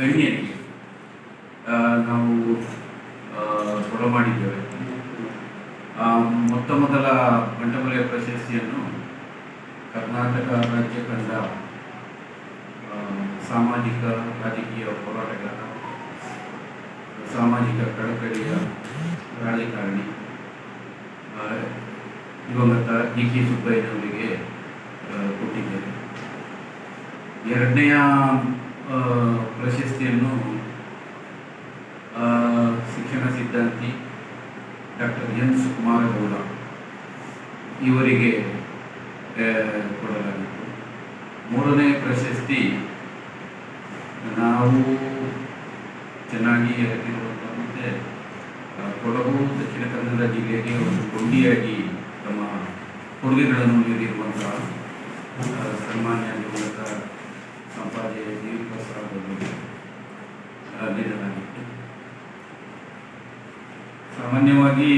ಗಣ್ಯರಿಗೆ ಆ, ನಾವು ಆ, ಮೊತ್ತ ಮೊದಲ ಬಂಟಮಲೆಯ ಪ್ರಶಸ್ತಿಯನ್ನು ಕರ್ನಾಟಕ ರಾಜ್ಯ ಕಂಡ ಸಾಮಾಜಿಕ ರಾಜಕೀಯ ಹೋರಾಟಗಾರ ಸಾಮಾಜಿಕ ಕಳಕಳಿಯ ರಾಜಕಾರಣಿ ದಿವಂಗತ ಡಿ ಕೆ ಸುಬ್ಬಯ್ಯನವರಿಗೆ ಆ, ಕೊಟ್ಟಿದ್ದೇವೆ. ಎರಡನೆಯ ಪ್ರಶಸ್ತಿಯನ್ನು ಶಿಕ್ಷಣ ಸಿದ್ಧಾಂತಿ ಡಾಕ್ಟರ್ ಎನ್ ಸುಕುಮಾರಗೌಡ ಇವರಿಗೆ ಕೊಡಲಾಗಿತ್ತು. ಮೂರನೇ ಪ್ರಶಸ್ತಿ, ನಾವು ಚೆನ್ನಾಗಿ ಎಲ್ಲಿರುವಂಥ ಮತ್ತು ಕೊಡಗು ದಕ್ಷಿಣ ಕನ್ನಡ ಜಿಲ್ಲೆಗೆ ಒಂದು ಕೊಂಡಿಯಾಗಿ ತಮ್ಮ ಕೊಡುಗೆಗಳನ್ನು ನೀಡಿರುವಂತಹ ಸನ್ಮಾನ್ಯ ಪ್ರಸಾದ್ ಸಾಮಾನ್ಯವಾಗಿ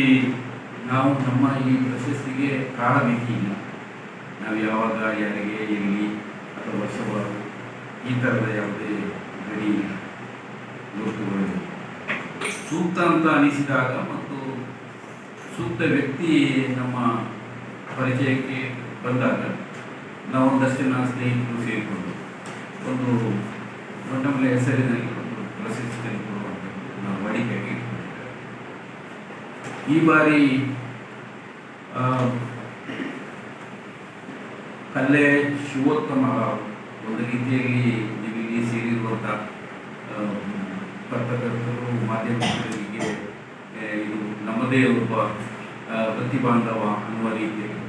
ನಾವು ನಮ್ಮ ಈ ಪ್ರಶಸ್ತಿಗೆ ಕಾಲ ಮಿತಿ ಇಲ್ಲ ನಾವು ಯಾವಾಗ, ಯಾರಿಗೆ, ಎಲ್ಲಿ ಅಥವಾ ವರ್ಷವಾರು ಈ ಥರದ ಯಾವುದೇ ಗಡಿ ಗುರುತುಗಳಿಲ್ಲ ಸೂಕ್ತ ಅಂತ ಅನಿಸಿದಾಗ ಮತ್ತು ಸೂಕ್ತ ವ್ಯಕ್ತಿ ನಮ್ಮ ಪರಿಚಯಕ್ಕೆ ಬಂದಾಗ ನಾವು ಒಂದಷ್ಟು ಸ್ನೇಹಿತರು ಸೇರಿಕೊಂಡು ಒಂದು ದೊಡ್ಡಮಲೆ ಹೆಸರಿನಲ್ಲಿ ಒಂದು ಪ್ರಶಸ್ತಿಯನ್ನು ಕೊಡುವಂಥದ್ದು ನಾವು ವಾಡಿಕೆಯಾಗಿ ಇಟ್ಕೊಂಡಿದ್ದೇವೆ. ಈ ಬಾರಿ ಕಲ್ಲೆ ಶಿವೋತ್ತಮ ಒಂದು ರೀತಿಯಲ್ಲಿ ನಿಮಗೆ ಸೇರಿರುವಂಥ ಪತ್ರಕರ್ತರು ಮಾಧ್ಯಮಗಳಿಗೆ ಇದು ನಮ್ಮದೇ ಒಬ್ಬ ಪ್ರತಿಬಾಂಧವ ಅನ್ನುವ ರೀತಿಯಲ್ಲಿ.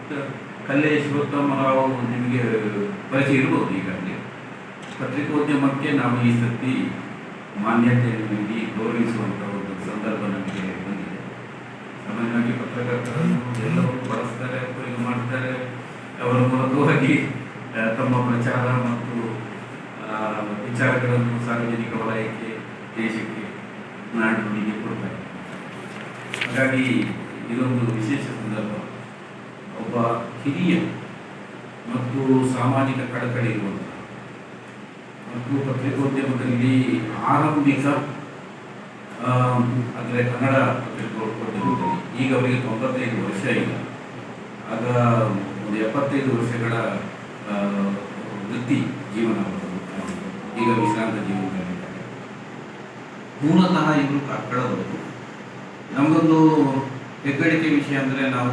ಕಲ್ಲೆ ಶಿವೋತ್ತಮ ರಾವ್ ನಿಮಗೆ ಪರಿಚಯ ಇರ್ಬೋದು ಈಗಾಗಲೇ. ಪತ್ರಿಕೋದ್ಯಮಕ್ಕೆ ನಾವು ಈ ಸರ್ತಿ ಮಾನ್ಯತೆಯನ್ನು ನೀಡಿ ಗೌರವಿಸುವಂಥ ಒಂದು ಸಂದರ್ಭ ನಮಗೆ ಸಾಮಾನ್ಯವಾಗಿ ಪತ್ರಕರ್ತರನ್ನು ಎಲ್ಲರೂ ಬಳಸ್ತಾರೆ ಉಪಯೋಗ ಮಾಡ್ತಾರೆ. ಅವರ ಮೂಲಕವಾಗಿ ತಮ್ಮ ಪ್ರಚಾರ ಮತ್ತು ವಿಚಾರಗಳನ್ನು ಸಾರ್ವಜನಿಕ ವಲಯಕ್ಕೆ, ದೇಶಕ್ಕೆ, ನಾಡಿನೊಂದಿಗೆ ಕೊಡ್ತಾರೆ. ಹಾಗಾಗಿ ಇದೊಂದು ವಿಶೇಷ ಸಂದರ್ಭ. ಒಬ್ಬ ಹಿರಿಯ ಮತ್ತು ಸಾಮಾಜಿಕ ಕಳಕಳಿ ಇರುವಂತಹ ಮತ್ತು ಪತ್ರಿಕೋದ್ಯಮದಲ್ಲಿ ಆರಂಭಿಕ ಅಂದರೆ ಕನ್ನಡ ಪತ್ರಿಕೋದ್ಯಮದಲ್ಲಿ ಈಗ ಅವರಿಗೆ ತೊಂಬತ್ತೈದು ವರ್ಷ ಇಲ್ಲ ಆಗ ಒಂದು ಎಪ್ಪತ್ತೈದು ವರ್ಷಗಳ ವೃತ್ತಿ ಜೀವನ. ಈಗ ವಿಶ್ರಾಂತ ಜೀವನದಲ್ಲಿದ್ದಾರೆ. ಮೂಲತಃ ಇವರು ಕಾರ್ಕಳದವರು ನಮಗೊಂದು ಹೆಗ್ಗಳಿಕೆ ವಿಷಯ ಅಂದರೆ ನಾವು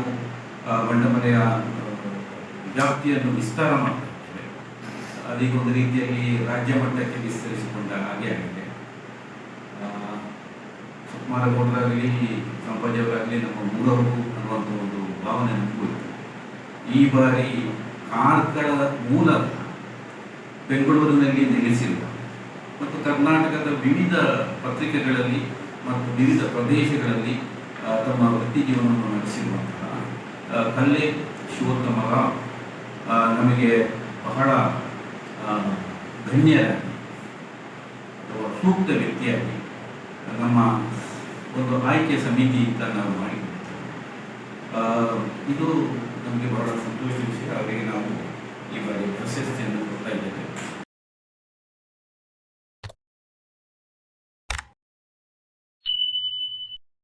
ಬಂಡಮನೆಯ ವ್ಯಾಪ್ತಿಯನ್ನು ವಿಸ್ತಾರ ಮಾಡ್ತಾ ಇದ್ದೇವೆ. ಅದೀಗ ಒಂದು ರೀತಿಯಲ್ಲಿ ರಾಜ್ಯ ಮಟ್ಟಕ್ಕೆ ವಿಸ್ತರಿಸಿಕೊಂಡ ಹಾಗೆ ಆಗಿದೆ. ಸುಕುಮಾರಗೌಡರಾಗಲಿ ಸಂಪಾಜವರಾಗಲಿ ನಮ್ಮ ಮೂಲವರು ಅನ್ನುವಂಥ ಒಂದು ಭಾವನೆ ನಮಗೂ ಈ ಬಾರಿ ಕಾರ್ಕಳ ಮೂಲ ಬೆಂಗಳೂರಿನಲ್ಲಿ ನೆಲೆಸಿರುವ ಮತ್ತು ಕರ್ನಾಟಕದ ವಿವಿಧ ಪತ್ರಿಕೆಗಳಲ್ಲಿ ಮತ್ತು ವಿವಿಧ ಪ್ರದೇಶಗಳಲ್ಲಿ ತಮ್ಮ ವೃತ್ತಿ ಜೀವನವನ್ನು ನಡೆಸಿರುವಂತಹ ಕಲ್ಲೆ ಶಿವೋತ್ತಮ ನಮಗೆ ಬಹಳ ಧನ್ಯರಾಗಿ ಅಥವಾ ಸೂಕ್ತ ವ್ಯಕ್ತಿಯಾಗಿ ನಮ್ಮ ಒಂದು ಆಯ್ಕೆ ಸಮಿತಿ ಅಂತ ನಾವು ಮಾಡಿ ಆ, ಇದು ನಮಗೆ ಬಹಳ ಸಂತೋಷದ ವಿಷಯ. ಅವರಿಗೆ ನಾವು ಈ ಬಾರಿ ಪ್ರಶಸ್ತಿಯನ್ನು